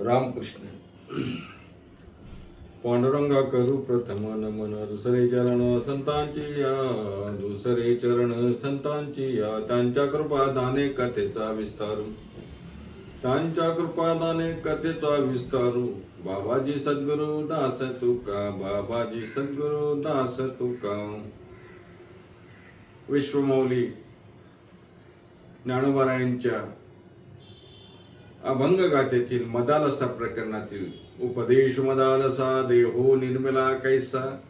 रामकृष्ण। पांडुरंगा करू प्रथम नमन दुसरे चरण संतांची या दुसरे चरण संतांची या त्यांच्या कृपा दाने कथेचा विस्तारू। त्यांच्या कृपादाने कथेचा विस्तारू। बाबाजी सद्गुरु दास तुका बाबाजी सद्गुरु दास तुका। विश्वमौली ज्ञानोबारायांच्या अभंग गातेतील मदालसा प्रकरणातील उपदेश मदालसा देहो निर्मला कैसा?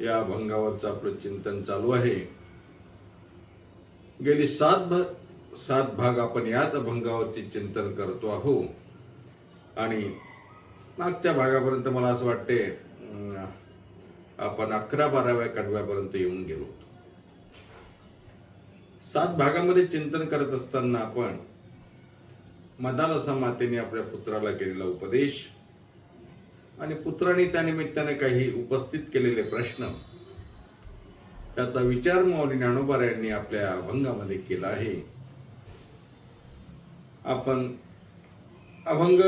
या अभंगावरचं आपलं चिंतन चालू आहे. गेली सात भ सात भाग आपण याच अभंगावरती चिंतन करतो आहो. आणि मागच्या भागापर्यंत मला असं वाटते अं, आपण अकरा बाराव्या कडव्यापर्यंत येऊन गेलो होतो. सात भागामध्ये चिंतन करत असताना आपण मदालसा मातेने आपल्या पुत्राला केलेला उपदेश आणि पुत्राने त्यानिमित्ताने काही उपस्थित केलेले प्रश्न त्याचा विचार माऊली ज्ञानोबार यांनी आपल्या अभंगामध्ये केला आहे. आपण अभंग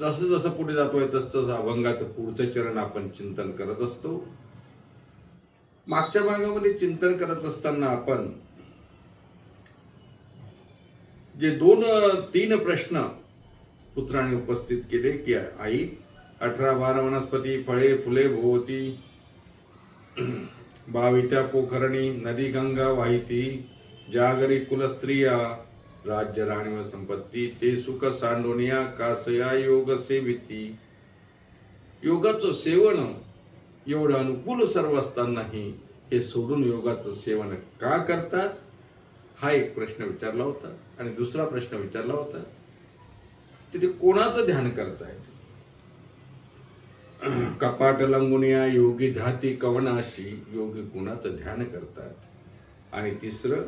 जसं जसं पुढे जातोय तस तसं अभंगाचं पुढचं चरण आपण चिंतन करत असतो. मागच्या भागामध्ये चिंतन करत असताना आपण जे दोन तीन प्रश्न पुत्राने उपस्थित केले की आई अठरा बारा वनस्पती फळे फुले भोवती बावित्या पोखरणी नदी गंगा वाहिती जागरी कुलस्त्रिया राज्य राणी व संपत्ती ते सुख सांडोनिया कासया योग सेविती. योगाचं सेवन एवढं अनुकूल सर्व असतानाही हे सोडून योगाचं सेवन का करतात? हा एक प्रश्न विचारला होता आणि दुसरा प्रश्न विचारला होता. तिथे कोणाचं ध्यान करतायत कपाट लंगुनिया योगी धाती कवनाशी योगी कोणाचं ध्यान करतात? आणि तिसरं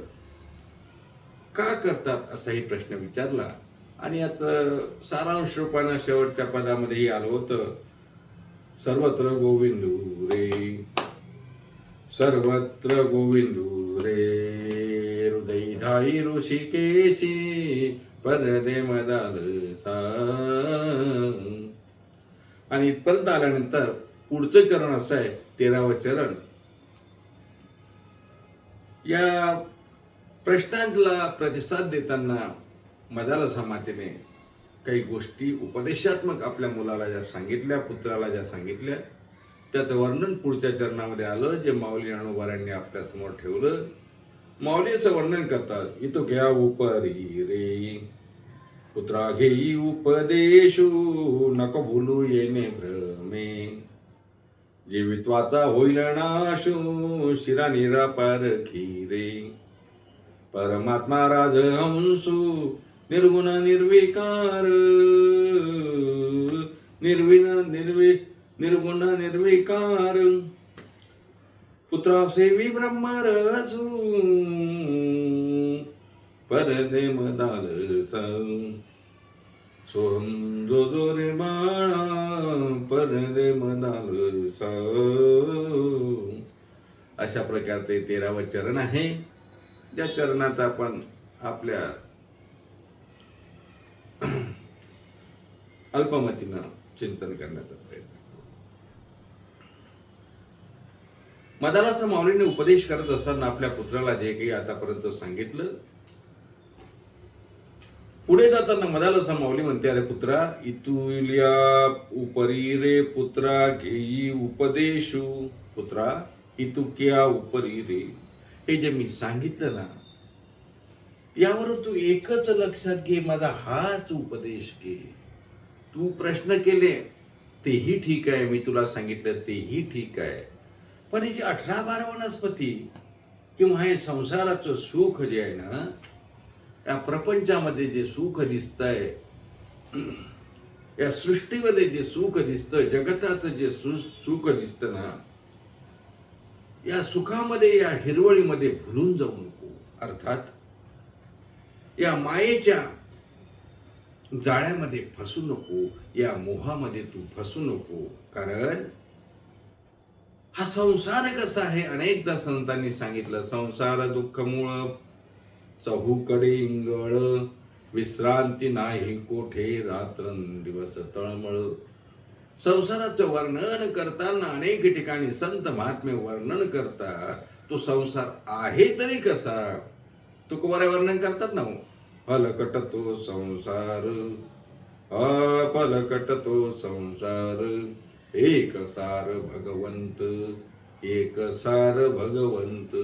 का करतात असाही प्रश्न विचारला. आणि याचं सारांश रूपानं शेवटच्या पदामध्येही आलं होतं. सर्वत्र गोविंदू रे. सर्वत्र गोविंदू रे. हृदय धाई ऋषिकेशी परदे मदाल आणि इथपर्यंत आल्यानंतर पुढचं चरण असं आहे तेरावं चरण. या प्रश्नांना प्रतिसाद देताना मदालसा मातेने काही गोष्टी उपदेशात्मक आपल्या मुलाला ज्या सांगितल्या पुत्राला ज्या सांगितल्या त्यात वर्णन पुढच्या चरणामध्ये आलं जे माऊली अणुबारांनी आपल्यासमोर ठेवलं. माऊलीचं वर्णन करतात इथं घ्या उपरी रे पुत्रा घेई उपदेशू नको भुलू येणे भ्रमे. जीवित्वाचा होईल नाशू शिरा निरापार खीरे. परमात्मा राज हंसू निर्गुण निर्विकार. निर्विण निर्वि निर्गुण निर्विकार. पुत्रासेवी ब्रह्मरसू परदेम मदालस सोहम जो जो रे माळा परदेम मदालस अशा प्रकारचे तेरावं चरण आहे. ज्या चरणात आपण आपल्या अल्पमतीनं चिंतन करण्याचा प्रयत्न मदालाचा माऊलीने उपदेश करत असताना आपल्या पुत्राला जे काही आतापर्यंत सांगितलं पुढे जाताना मदालाचा माऊली म्हणते अरे पुत्रा इतुल्या उपरी रे पुत्रा घेई उपदेशू. पुत्रा इतुक्या उपरी रे. हे जे मी सांगितलं ना यावरून तू एकच लक्षात घे माझा हाच उपदेश घे. तू प्रश्न केले तेही ठीक आहे मी तुला सांगितलं तेही ठीक आहे. पण ही जे अठरा बारा वनस्पती किंवा हे संसाराचं सुख जे आहे ना या प्रपंचामध्ये जे सुख दिसतंय या सृष्टीमध्ये जे सुख दिसतं जगताचं जे सु सुख दिसतं ना या सुखामध्ये या हिरवळीमध्ये भुलून जाऊ नको. अर्थात या मायेच्या जाळ्यामध्ये फसू नको या मोहामध्ये तू फसू नको. कारण हा संसार कसा आहे? अनेकदा संतांनी सांगितलं संसार दुःख मूळ चहूकडे इंगळ विश्रांती नाही कोठे रात्रंदिवस तळमळ. संसाराचं वर्णन करताना अनेक ठिकाणी संत महात्मे वर्णन करतात तो संसार आहे तरी कसा? तुकोबारे वर्णन करतात ना हो. संसार अपलकटतो संसार. एक सार भगवंत एक सार भगवंत.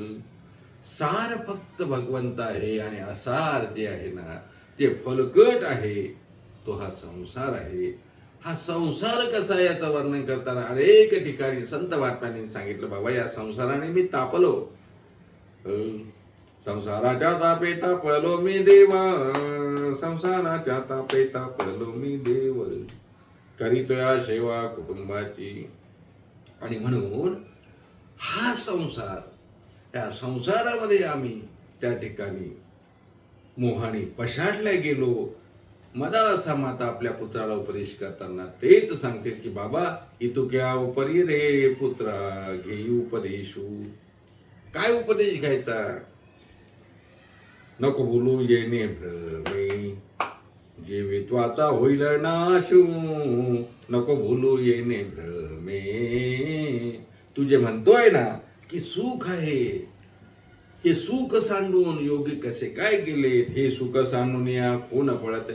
सार फक्त भगवंत आहे आणि असार जे आहे ना ते फलकट आहे तो हा संसार आहे. हा संसार कसा आहे याचं वर्णन करताना अनेक ठिकाणी संत महात्म्यांनी सांगितलं बाबा या संसाराने मी तापलो. संसाराच्या तापे तापलो मी देवा संसाराच्या तापे तापलो मी देव. करीतोया सेवा कुटुंबाची. आणि म्हणून हा संसार त्या संसारामध्ये आम्ही त्या ठिकाणी मोहाने पशाडल्या गेलो. मदारसा माता आपल्या पुत्राला उपदेश करताना तेच सांगते की बाबा इतुक्या उपरी रे पुत्रा घेई उपदेशू. काय उपदेश घ्यायचा? नको बोलू येणे भ्रमे जीवित्वाचा होईल नाशू नको भुलू येणे भ्रमे तू जे म्हणतोय ना की सुख आहे. हे सुख सांडून योगी कसे काय गेले? हे सुख सांडून या कोण पळत?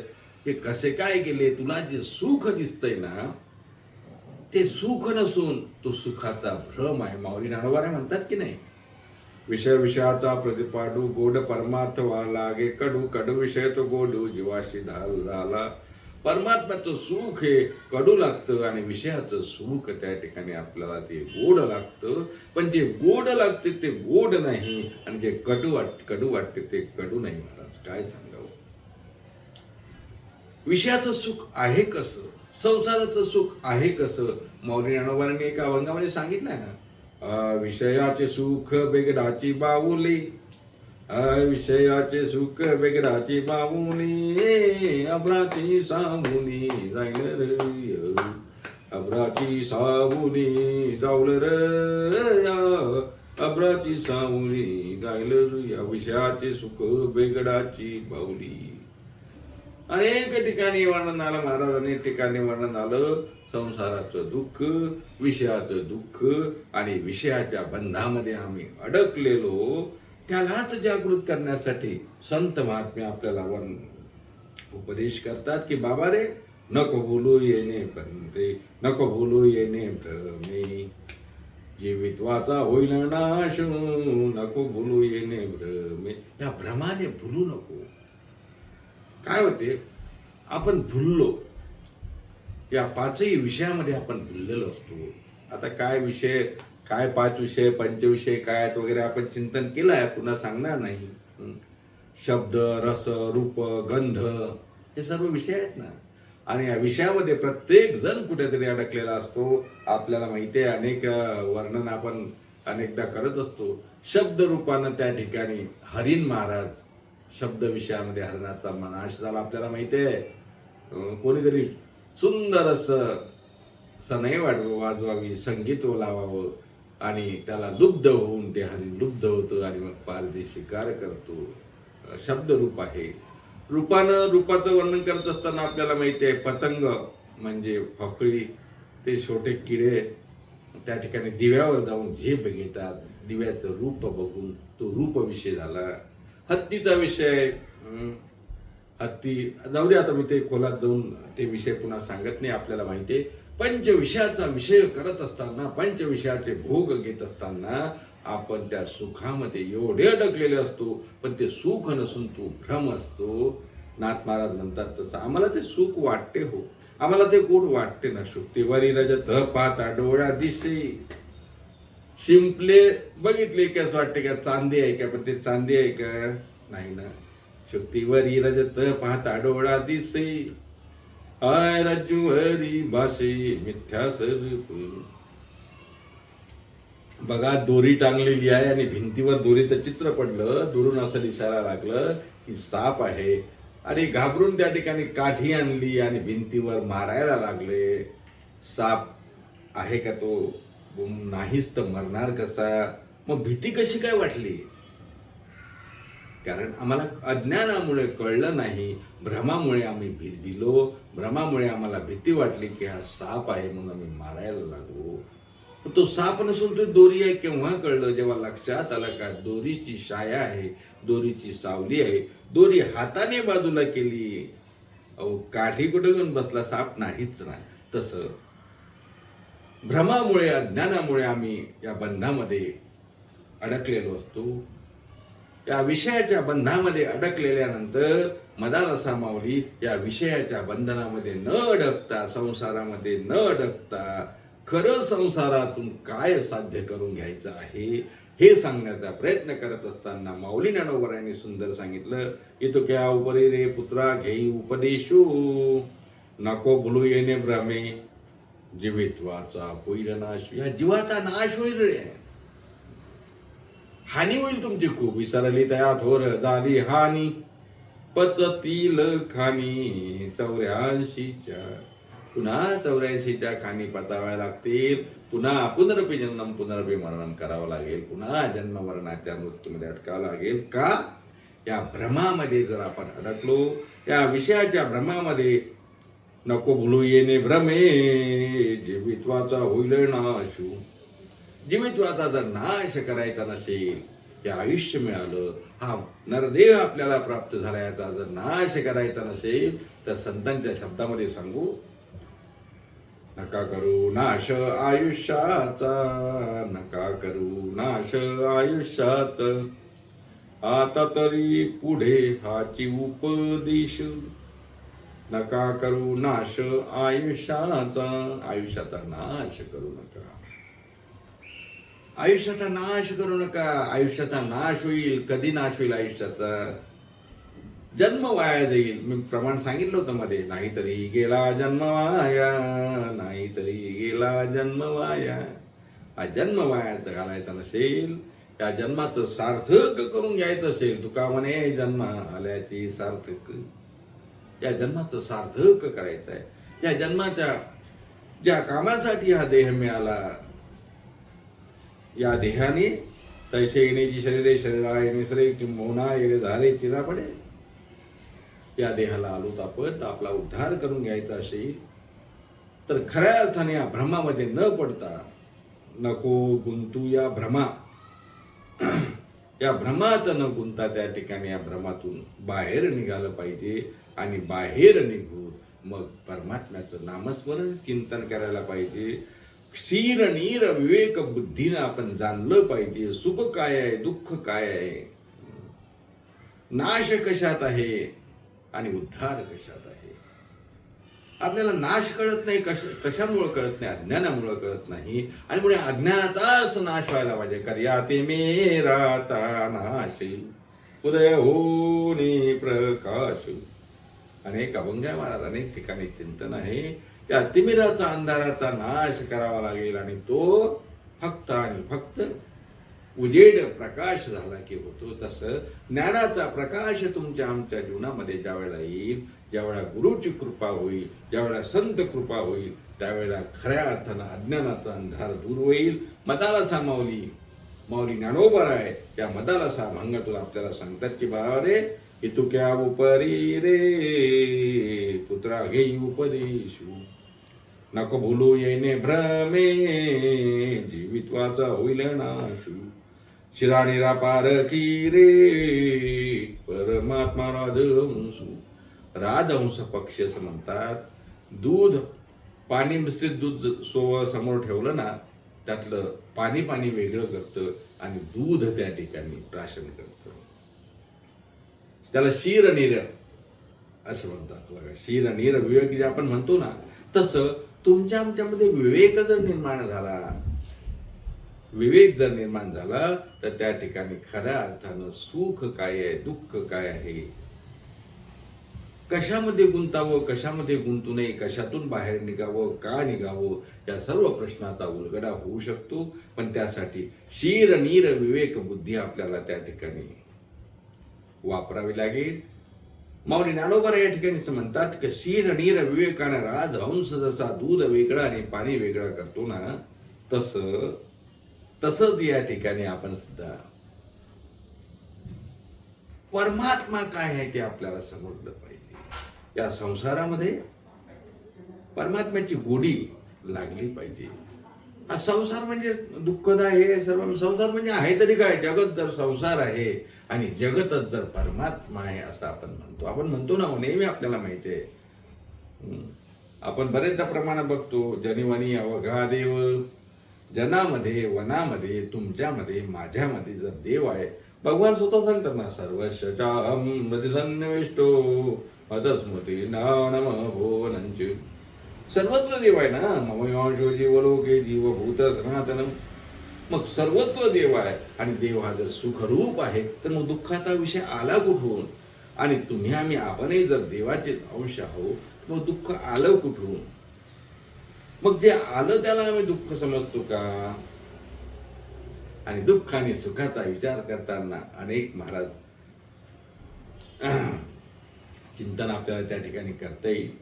हे कसे काय गेले? तुला जे सुख दिसतंय ना ते सुख नसून तो सुखाचा भ्रम आहे. माऊली नाडोबारे म्हणतात की नाही विषय विषयाचा प्रतिपाडू गोड परमात्मा लागे कडू कडू विषय तो गोडू जीवाशी धाल झाला परमात्म्याचं सुख हे कडू लागतं आणि विषयाचं सुख त्या ठिकाणी आपल्याला ते गोड लागतं पण जे गोड लागते ते गोड नाही आणि जे कडू वाट कडू वाटते ते कडू नाही महाराज काय सांगावं विषयाचं सुख आहे कसं संसाराचं सुख आहे कसं मौली ज्ञानोबांनी एका अभंगामध्ये सांगितलंय ना विषयाचे सुख बेगडाची बाहुली. विषयाचे सुख बेगडाची बाहुली. अब्राची सामुनी जाईल रे. अब्राची सामुनी जाऊल रे. अब्राची सामुनी जाईल रे. या विषयाचे सुख बेगडाची बाहुली. अनेक ठिकाणी वर्णन आलं महाराजांनी ठिकाणी वर्णन आलं. संसाराचं दुःख विषयाचं दुःख आणि विषयाच्या बंधामध्ये आम्ही अडकलेलो. त्यालाच जागृत करण्यासाठी संत महात्मे आपल्याला वन उपदेश करतात की बाबा रे नको बोलू येणे पंते नको बोलू येणे भ्रमे. जीवित्वाचा होईल नाश नको बोलू येणे भ्रमे. या भ्रमाने भुलू नको. काय होते? आपण भुललो. या पाचही विषयामध्ये आपण भुललेलो असतो. आता काय विषय काय पाच विषय पंचविषय काय आहेत वगैरे आपण चिंतन केलं आहे पुन्हा सांगणार नाही. शब्द रस रूप गंध हे सर्व विषय आहेत ना. आणि या विषयामध्ये प्रत्येक जण कुठेतरी अडकलेला असतो. आपल्याला माहिती आहे अनेक वर्णन आपण अनेकदा करत असतो. शब्द रूपानं त्या ठिकाणी हरिण महाराज शब्द विषयामध्ये हरणाचा नाश झाला आपल्याला माहिती आहे. कोणीतरी सुंदर असं सनई वाढव वाजवावी संगीत लावावं आणि त्याला लुब्ध होऊन ते हरी लुब्ध होतं आणि मग पारधी शिकार करतो. शब्द शब्दरूप आहे. रूपानं रूपाचं वर्णन करत असताना आपल्याला माहिती आहे पतंग म्हणजे फकळी ते छोटे किडे त्या ठिकाणी दिव्यावर जाऊन झेप घेतात. दिव्याचं रूप बघून तो रूप विषय झाला. हत्तीचा विषय हत्ती जाऊ दे आता मी ते खोलात जाऊन ते विषय पुन्हा सांगत नाही आपल्याला माहिती आहे. पंचविषयाचा विषय करत असताना पंचविषयाचे भोग घेत असताना आपण त्या सुखामध्ये एवढे अडकलेले असतो पण ते सुख नसून तो भ्रम असतो. नाथ महाराज म्हणतात तसं आम्हाला ते सुख वाटते हो. आम्हाला ते गोड वाटते ना शुक्तीवारी रजत पाहता डोळ्या दिसे. शिंपले बघितले की असं वाटते का चांदी आहे का? पण ते चांदी आहे का? नाही ना. शुक्तीवरी रजत पाहता डोळा दिसे. आय हरी भाषे मिथ्या स्वरूप. बघा दोरी टांगलेली आहे आणि भिंतीवर दोरीचं चित्र पडलं. दुरून असं दिसायला लागलं की साप आहे. आणि घाबरून त्या ठिकाणी काठी आणली आणि भिंतीवर मारायला लागले. साप आहे का तो? नाहीच तर मरणार कसा? मग भीती कशी काय वाटली? कारण आम्हाला अज्ञानामुळे कळलं नाही भ्रमामुळे आम्ही भिजलो भ्रमामुळे आम्हाला भीती वाटली की हा साप आहे म्हणून आम्ही मारायला लागलो. तो साप नसून तो दोरी आहे केव्हा कळलं? जेव्हा लक्षात आलं का दोरीची शाया आहे दोरीची सावली आहे दोरी हाताने बाजूला केली. अहो काठी कुठं घेऊन बसला? साप नाहीच ना तसं भ्रमामुळे अज्ञानामुळे आम्ही या बंधामध्ये अडकलेलो असतो. या विषयाच्या बंधामध्ये अडकलेल्यानंतर मदारसा माऊली या विषयाच्या बंधनामध्ये न अडकता संसारामध्ये न अडकता खरं संसारातून काय साध्य करून घ्यायचं आहे हे सांगण्याचा प्रयत्न करत असताना माऊली ज्ञानोबर यांनी सुंदर सांगितलं इतो क्या उपरी रे पुत्रा घेई उपदेशू. नको भुलू येणे भ्रमे. जीवित्वाचा होईल नाश या जीवाचा नाश होईल रे. हानी होईल तुमची खूप. विसरली तया थोर झाली हानी. पचतील खानी चौऱ्याऐंशीच्या. पुन्हा चौऱ्याऐंशीच्या खाणी पचाव्या लागतील. पुन्हा पुनरपी जन्म पुनरपी मरण करावं लागेल. पुन्हा जन्म मरणाच्या मृत्यूमध्ये अटकावं लागेल. का? या भ्रमामध्ये जर आपण अडकलो या विषयाच्या भ्रमामध्ये नको भुलू येणे भ्रमे जीवित्वाचा होईल नाशू. जीवित्वाचा जर नाश करायचा नसेल हे आयुष्य मिळालं हा नरदेह आपल्याला प्राप्त झाला याचा जर नाश करायचा नसेल तर संतांच्या शब्दामध्ये सांगू नका करू नाश आयुष्याचा नका करू नाश आयुष्याचा. आता तरी पुढे हाची उपदेश. नका करू नाश आयुष्याचा. आयुष्याचा नाश करू नका. आयुष्याचा नाश करू नका. आयुष्याचा नाश होईल. कधी नाश होईल आयुष्याचा? जन्म वाया जाईल. मी प्रमाण सांगितलं होतं मध्ये. नाहीतरी गेला जन्म वाया. नाहीतरी गेला जन्म वाया. हा जन्म वायाचा घालायचा नसेल या जन्माचं सार्थक करून घ्यायचं असेल तुका म्हणे जन्म आल्याची सार्थक. या जन्माचं सार्थक करायचं आहे या जन्माच्या ज्या कामासाठी हा देह मिळाला या देहाने तैसे येण्याची शरीरे शरीरा येणे सरे येणे झाले चिरा पडे या देहाला आलो आपण आपला उद्धार करून घ्यायचा असेल तर खऱ्या अर्थाने या भ्रमामध्ये न पडता नको गुंतू या भ्रमा या भ्रमात न गुंता त्या ठिकाणी या भ्रमातून बाहेर निघालं पाहिजे आणि बाहेर निघून मग परमात्म्याचं नामस्मरण चिंतन करायला पाहिजे. क्षीर नीर विवेक बुद्धीनं आपण जाणलं पाहिजे. सुख काय आहे? दुःख काय आहे? नाश कशात आहे? आणि उद्धार कशात आहे? आपल्याला नाश कळत नाही कश कशामुळं कळत नाही अज्ञानामुळं कळत नाही. आणि मुळे अज्ञानाचाच नाश व्हायला पाहिजे. कर्याते मेराचा नाश उदय होणे प्रकाश. अनेक अभंग आहे महाराज अनेक ठिकाणी चिंतन आहे. त्या अतिमिराचा अंधाराचा नाश करावा लागेल आणि तो फक्त आणि फक्त उजेड प्रकाश झाला की होतो तसं. ज्ञानाचा प्रकाश तुमच्या आमच्या जीवनामध्ये ज्यावेळेला येईल ज्यावेळेला गुरुची कृपा होईल ज्यावेळेला संत कृपा होईल त्यावेळेला खऱ्या अर्थानं अज्ञानाचा अंधार दूर होईल. मदाला माऊली. माऊली ज्ञानोबर आहे. त्या मदाला सा भंगातून आपल्याला सांगतात की बाबा रे इतुक्या उपरी रे पुत्रा घेई उपदेशू नको भूलू येणे भ्रमे जीवित्वाचा होईल नाशू शिराणीरा पारखी रे परमात्मा राजहंसू राजहंस पक्षी असं म्हणतात. दूध पाणी मिश्रित दूध सो समोर ठेवलं ना त्यातलं पाणी पाणी वेगळं करतं आणि दूध त्या ठिकाणी प्राशन करतं. त्याला शीर नीर असं म्हणतात बघा. शीर नीर विवेक जे आपण म्हणतो ना तसं तुमच्या आमच्यामध्ये विवेक जर निर्माण झाला विवेक जर निर्माण झाला तर त्या ठिकाणी खऱ्या अर्थानं सुख काय आहे दुःख काय आहे? कशामध्ये गुंतावं कशामध्ये गुंतू नये कशातून बाहेर निघावं का निघावं या सर्व प्रश्नाचा उलगडा होऊ शकतो. पण त्यासाठी शीर नीर विवेक बुद्धी आपल्याला त्या ठिकाणी वापरावी लागेल. माऊली ज्ञानोबर या ठिकाणी असं म्हणतात की शीर नीर विवेकानं राज हंस जसा दूध वेगळं आणि पाणी वेगळं करतो ना तसं तसंच या ठिकाणी आपण सुद्धा परमात्मा काय आहे ते आपल्याला समजलं पाहिजे. या संसारामध्ये परमात्म्याची गोडी लागली पाहिजे. हा संसार म्हणजे दुःखदाय आहे सर्व संसार म्हणजे आहे तरी काय? जगत जर संसार आहे आणि जगतच जर परमात्मा आहे असं आपण म्हणतो. आपण म्हणतो ना हो, नेहमी आपल्याला माहिती आहे. आपण बरेचदा प्रमाणात बघतो जनिवनी अवघा देव जनामध्ये वनामध्ये तुमच्यामध्ये माझ्यामध्ये जर देव आहे भगवान स्वतः सांगतात ना सर्वशाहम सन्निविष्टो अतस्मृती नम भुवनंच सर्वत्र देव आहे ना ममयांशो जीवलोके जीवभूत सनातनम. मग सर्वत्र देव आहे आणि देव हा जर सुखरूप आहे तर मग दुःखाचा विषय आला कुठून? आणि तुम्ही आम्ही आपणही जर देवाचे अंश आहोत तर मग दुःख आलं कुठून? मग जे आलं त्याला आम्ही दुःख समजतो का? आणि दुःख आणि सुखाचा विचार करताना अनेक महाराज चिंतन आपल्याला त्या ठिकाणी करता येईल.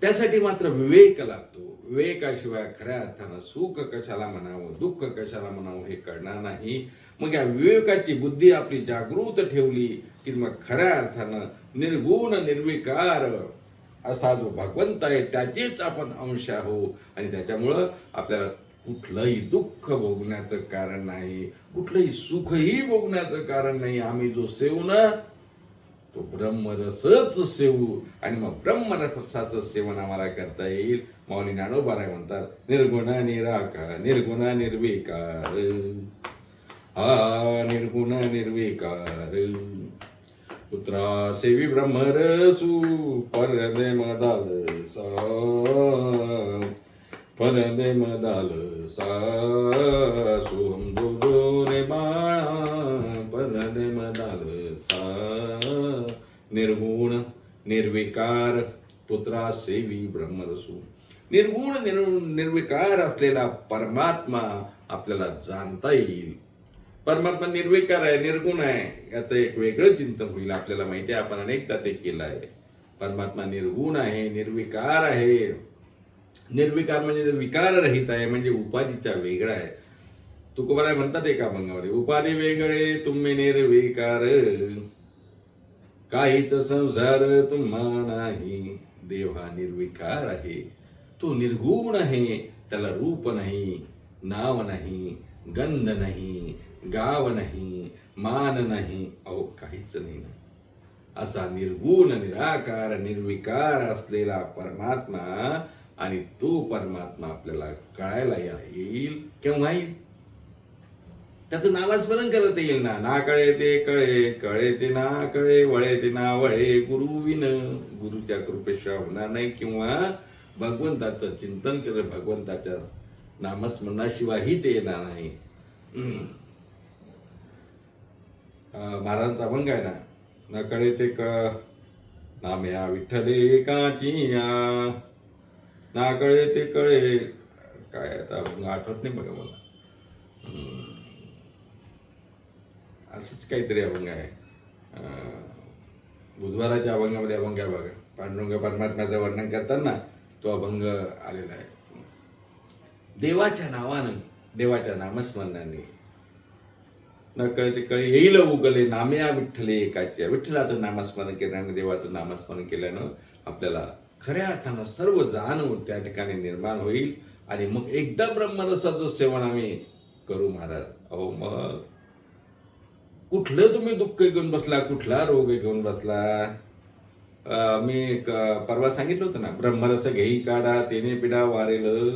त्यासाठी मात्र विवेक लागतो. विवेकाशिवाय खऱ्या अर्थानं सुख कशाला म्हणावं दुःख कशाला म्हणावं हे कळणार नाही. मग या विवेकाची बुद्धी आपली जागृत ठेवली की मग खऱ्या अर्थानं निर्गुण निर्विकार असा जो भगवंत आहे त्याचेच आपण अंश आहो आणि त्याच्यामुळं आपल्याला कुठलंही दुःख भोगण्याचं कारण नाही कुठलंही सुखही भोगण्याचं कारण नाही. आम्ही जो सेवू ना तो ब्रह्मरसच सेवू. आणि मग ब्रह्मरसाचं सेवन आम्हाला करता येईल. माऊली ज्ञानोबाराय म्हणतात निर्गुण निराकार निर्गुण निर्विकार. हा निर्गुण निर्विकार. पुत्रा सेवी ब्रह्मरसू परदे मदाल सा. परदे मदाल सा. सोहम दो रे बाळा परदे मदाल सा. निर्गुण निर्विकार पुत्रा सेवी ब्रह्मरसू निर्गुण निर्विकार असलेला परमात्मा आपल्याला जाणता येईल. परमात्मा निर्विकार आहे निर्गुण आहे याचं एक वेगळं चिंतन होईल आपल्याला माहिती आहे आपण अनेकदा ते केलं आहे. परमात्मा निर्गुण आहे निर्विकार आहे. निर्विकार म्हणजे विकार रहित आहे म्हणजे उपाधीचा वेगळा आहे. तुकोबाराय म्हणतात एका अभंगामध्ये उपाधी वेगळे तुम्ही निर्विकार. काहीच संसार तुम्हा नाही. देव हा निर्विकार आहे. तो निर्गुण आहे त्याला रूप नाही नाव नाही गंध नाही. गाव नाही मान नाही अहो काहीच नाही ना. असा निर्गुण निराकार निर्विकार असलेला परमात्मा आणि तो परमात्मा आपल्याला कळायला येईल केव्हा येईल? त्याचं नामस्मरण करत येईल ना. ना कळे ते कळे कळे ते ना कळे वळे ते ना वळे. गुरु विन गुरुच्या कृपेशिवाय होणार नाही किंवा भगवंताचं चिंतन केलं भगवंताच्या नामस्मरणाशिवायही ते येणार नाही. महाराजांचा अभंग आहे ना. न कळे ते क नाम्या विठ्ठले काचिया ना कळे ते कळे. काय आता अभंग आठवत नाही बघा मला. असंच काहीतरी अभंग आहे. बुधवाराच्या अभंगामध्ये अभंग आहे बघा. पांडुरंग परमात्म्याचं वर्णन करताना तो अभंग आलेला आहे. देवाच्या नावानं देवाच्या नामस्मरणाने. न कळते कळे येईल उगले नाम्या विठ्ठले एकाच्या विठ्ठलाचं नामस्मरण केल्यानं देवाचं नामस्मरण केल्यानं आपल्याला खऱ्या अर्थानं सर्व जाणव त्या ठिकाणी निर्माण होईल. आणि मग एकदा ब्रह्मरसाचं सेवन आम्ही करू महाराज. अहो मग कुठलं तुम्ही दुःख घेऊन बसला? कुठला रोग घेऊन बसला? मी परवा सांगितलं होतं ना ब्रह्मरस घेई काढा तेने पिढा वारेल.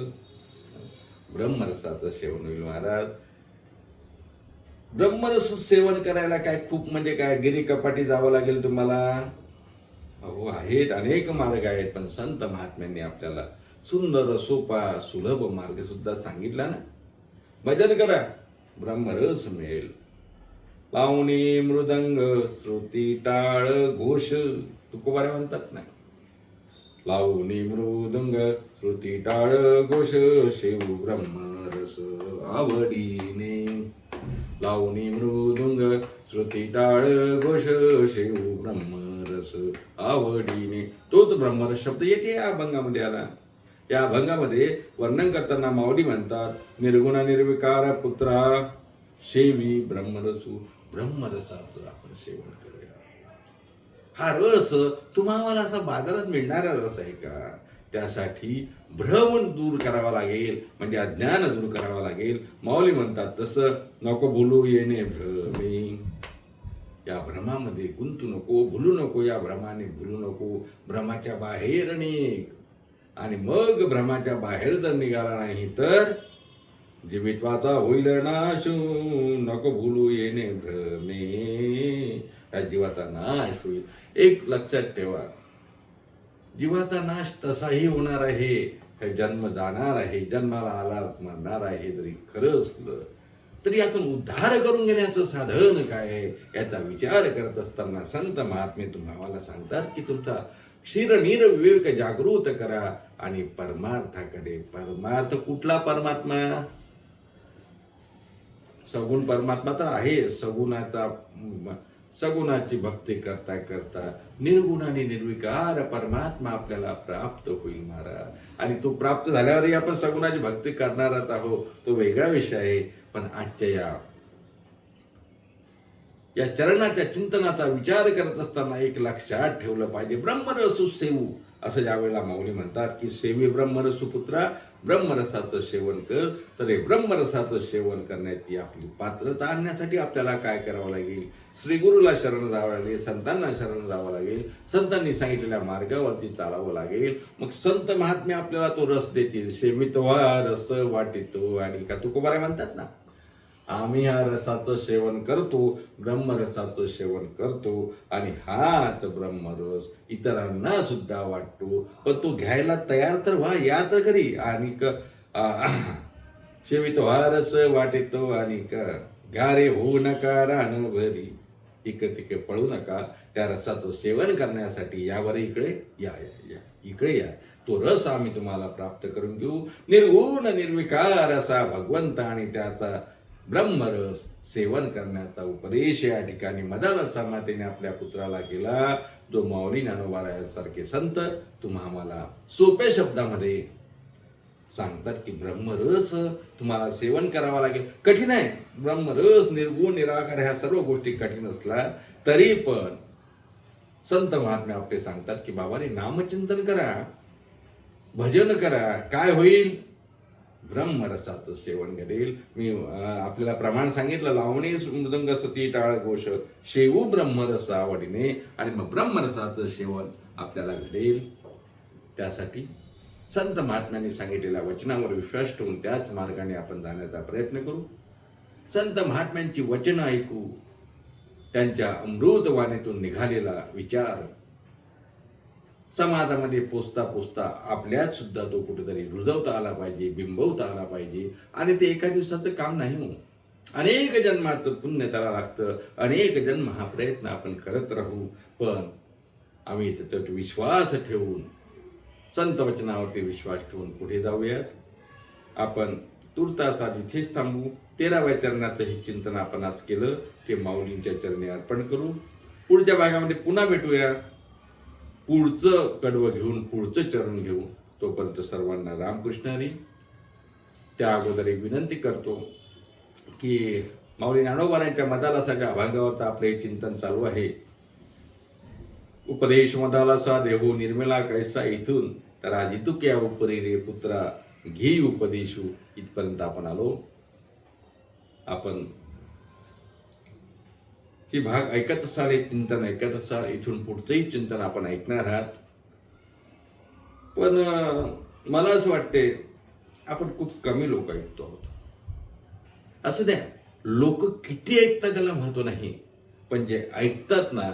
ब्रह्मरसाचं सेवन होईल महाराज. ब्रह्मरस सेवन करायला काय खूप म्हणजे काय गिरी कपाटी जावं लागेल तुम्हाला? हो आहेत अनेक मार्ग आहेत पण संत महात्म्यांनी आपल्याला सुंदर सोपा सुलभ मार्ग सुद्धा सांगितला ना? भजन करा ब्रह्मरस मिळेल. लावणी मृदंग श्रुती टाळ घोष तुकोबारे म्हणतात ना? लावणी मृदंग श्रुती टाळ घोष शिव ब्रह्मरस आवडीने लावणी मृदुंग श्रुती टाळ घोष शिव ब्रह्मरस आवडीने. तोच ब्रह्मरस शब्द येते या अभंगामध्ये आला. या अभंगामध्ये वर्णन करताना माऊली म्हणतात निर्गुण निर्विकार पुत्रा शेवी ब्रह्मरसू ब्रह्मरसाचं आपण सेवन करूया. हा रस तुम्हाला असा बाजारात मिळणारा रस आहे का? त्यासाठी भ्रम दूर करावा लागेल म्हणजे अज्ञान दूर करावा लागेल. माऊली म्हणतात तसं नको बोलू येणे भ्रमे. या भ्रमामध्ये गुंतू नको भुलू नको या भ्रमाने भुलू नको. भ्रमाच्या बाहेर निघ. आणि मग भ्रमाच्या बाहेर जर निघाला नाही तर जीवित्वाचा होईल नाश नको भुलू येणे भ्रमे. या जीवाचा नाश होईल. एक लक्षात ठेवा जीवाचा नाश तसाही होणार आहे. काय जन्म जाणार आहे. जन्माला आला मरणार आहे. जरी खरं असलं तरी यातून उद्धार करून घेण्याचं साधन काय आहे? याचा विचार करत असताना संत महात्मे तुम्हाला सांगतात की तुमचा क्षीरनीर विवेक जागृत करा आणि परमार्थाकडे. परमार्थ कुठला परमात्मा? सगुण परमात्मा तर आहे. सगुणाचा सगुणाची भक्ती करता करता निर्गुण आणि निर्विकार परमात्मा आपल्याला प्राप्त होईल महाराज. आणि तो प्राप्त झाल्यावरही आपण सगुणाची भक्ती करणारच आहोत. तो वेगळा विषय आहे. पण आजच्या या या चरणाच्या चिंतनाचा विचार करत असताना एक लक्षात ठेवलं पाहिजे. ब्रह्मरसू सेवू. असं ज्यावेळेला माऊली म्हणतात की सेवी ब्रह्मरसू पुत्रा ब्रह्मरसाचं सेवन कर. तर हे ब्रह्मरसाचं सेवन करण्याची आपली पात्रता आणण्यासाठी आपल्याला काय करावं लागेल? श्री गुरुला शरण जावं लागेल संतांना शरण जावं लागेल संतांनी सांगितलेल्या मार्गावरती चालावं लागेल. मग संत महात्मे आपल्याला तो रस देतील. सेवित व्हा रस वाटितो आणि का तुकोबारे म्हणतात ना आम्ही हा रसाचं सेवन करतो ब्रह्मरसाचं सेवन करतो आणि हाच ब्रह्मरस इतरांना सुद्धा वाटतो. पण तो घ्यायला तयार तर व्हा या तर घरी. आणि क शेवितो हा रस वाटेतो आणि क घ्यारे होऊ नका राहणं भरी इकडे तिकडे पळू नका त्या रसाचं सेवन करण्यासाठी यावर इकडे या या या इकडे या. तो रस आम्ही तुम्हाला प्राप्त करून घेऊ. निर्गुण निर्विकार असा भगवंत आणि त्याचा ब्रह्मरस सेवन करण्याचा उपदेश या ठिकाणी मदालस मातेने आपल्या पुत्राला केला. जो माऊली ज्ञानोबारायासारखे संत तुम्हा मला सोप्या शब्दामध्ये सांगतात की ब्रह्मरस तुम्हाला सेवन करावा लागेल. कठीण आहे. ब्रह्मरस निर्गुण निराकार ह्या सर्व गोष्टी कठीण असल्या तरी पण संत महात्मे आपले सांगतात की बाबाने नामचिंतन करा भजन करा. काय होईल? ब्रह्मरसाचं सेवन घडेल मी आपल्याला प्रमाण सांगितलं लावणी मृदंग सुती टाळ घोष शेवू ब्रह्मरस आवडीने आणि मग ब्रह्मरसाचं सेवन आपल्याला घडेल. त्यासाठी संत महात्म्यांनी सांगितलेल्या वचनावर विश्वास ठेवून त्याच मार्गाने आपण जाण्याचा प्रयत्न करू. संत महात्म्यांची वचनं ऐकू त्यांच्या अमृतवाणीतून निघालेला विचार समाजामध्ये पोचता पोचता आपल्यात सुद्धा तो कुठेतरी रुजवता आला पाहिजे बिंबवता आला पाहिजे आणि ते एका दिवसाचं काम नाही हो अनेक जन्माचं पुण्य त्याला लागतं अनेक जन्म हा प्रयत्न आपण करत राहू पण आम्ही त्याच्यात विश्वास ठेवून संत वचनावरती विश्वास ठेवून पुढे जाऊयात. आपण तुर्ताचा जिथेच इथेच थांबू. तेराव्या चरणाचं हे चिंतन आपण आज केलं ते माऊलींच्या चरणी अर्पण करू. पुढच्या भागामध्ये पुन्हा भेटूया. पुढचं कडवं घेऊन पुढचं चरण घेऊ तोपर्यंत सर्वांना रामकृष्ण हरी. त्या अगोदर एक विनंती करतो की माऊली ज्ञानोबारांच्या मदाला सगळ्या अभंगावरचं आपलं हे चिंतन चालू आहे. उपदेश मदाला सा देहो निर्मला कैसा इथून तर आज इतुक्या उपरी रे पुत्रा घे उपदेशू इथपर्यंत आपण आलो. आपण ही भाग ऐकत असाल हे चिंतन ऐकत असाल इथून पुढचंही चिंतन आपण ऐकणार आहात. पण मला असं वाटते आपण खूप कमी लोक ऐकतो आहोत. असं द्या लोक किती ऐकतात त्याला म्हणतो नाही पण जे ऐकतात ना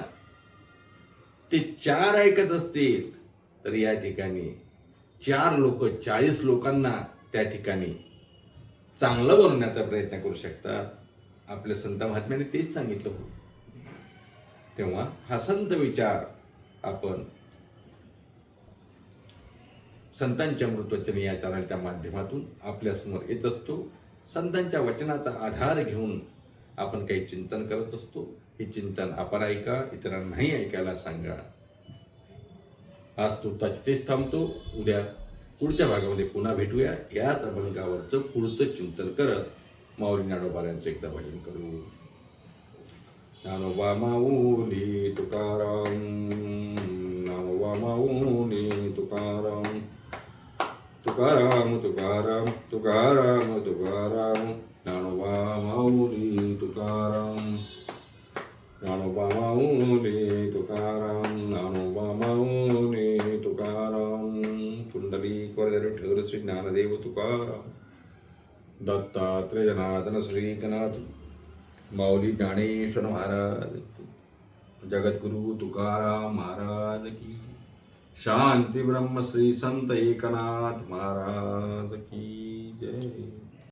ते चार ऐकत असतील तर या ठिकाणी चार लोक चाळीस लोकांना त्या ठिकाणी चांगलं बनवण्याचा प्रयत्न करू शकतात. आपल्या संत महात्म्याने तेच सांगितलं होतं. तेव्हा हा संत विचार आपण संतांच्या अमृतवचन या चॅनलच्या माध्यमातून आपल्यासमोर येत असतो. संतांच्या वचनाचा आधार घेऊन आपण काही चिंतन करत असतो. हे चिंतन आपण ऐका इतरांनाही ऐकायला सांगा. आज तुर्ताची तेच थांबतो. उद्या पुढच्या भागामध्ये पुन्हा भेटूया. याच अभंगावरचं पुढचं चिंतन करत माऊली नाडोबाऱ्यांचं एकदा भजन करू. ज्ञानोबा माऊली तुकाराम ज्ञानोबा माऊली तुकाराम तुकाराम तुकाराम तुकाराम तुकाराम ज्ञानोबा माऊली तुकाराम ज्ञानोबा माऊली तुकाराम ज्ञानोबा माऊली तुकाराम कुंडली वरदर माऊली ज्ञानेश्वर महाराज जगद्गुरु तुकाराम महाराज की शांती ब्रह्म श्री संत एकनाथ महाराज की जय.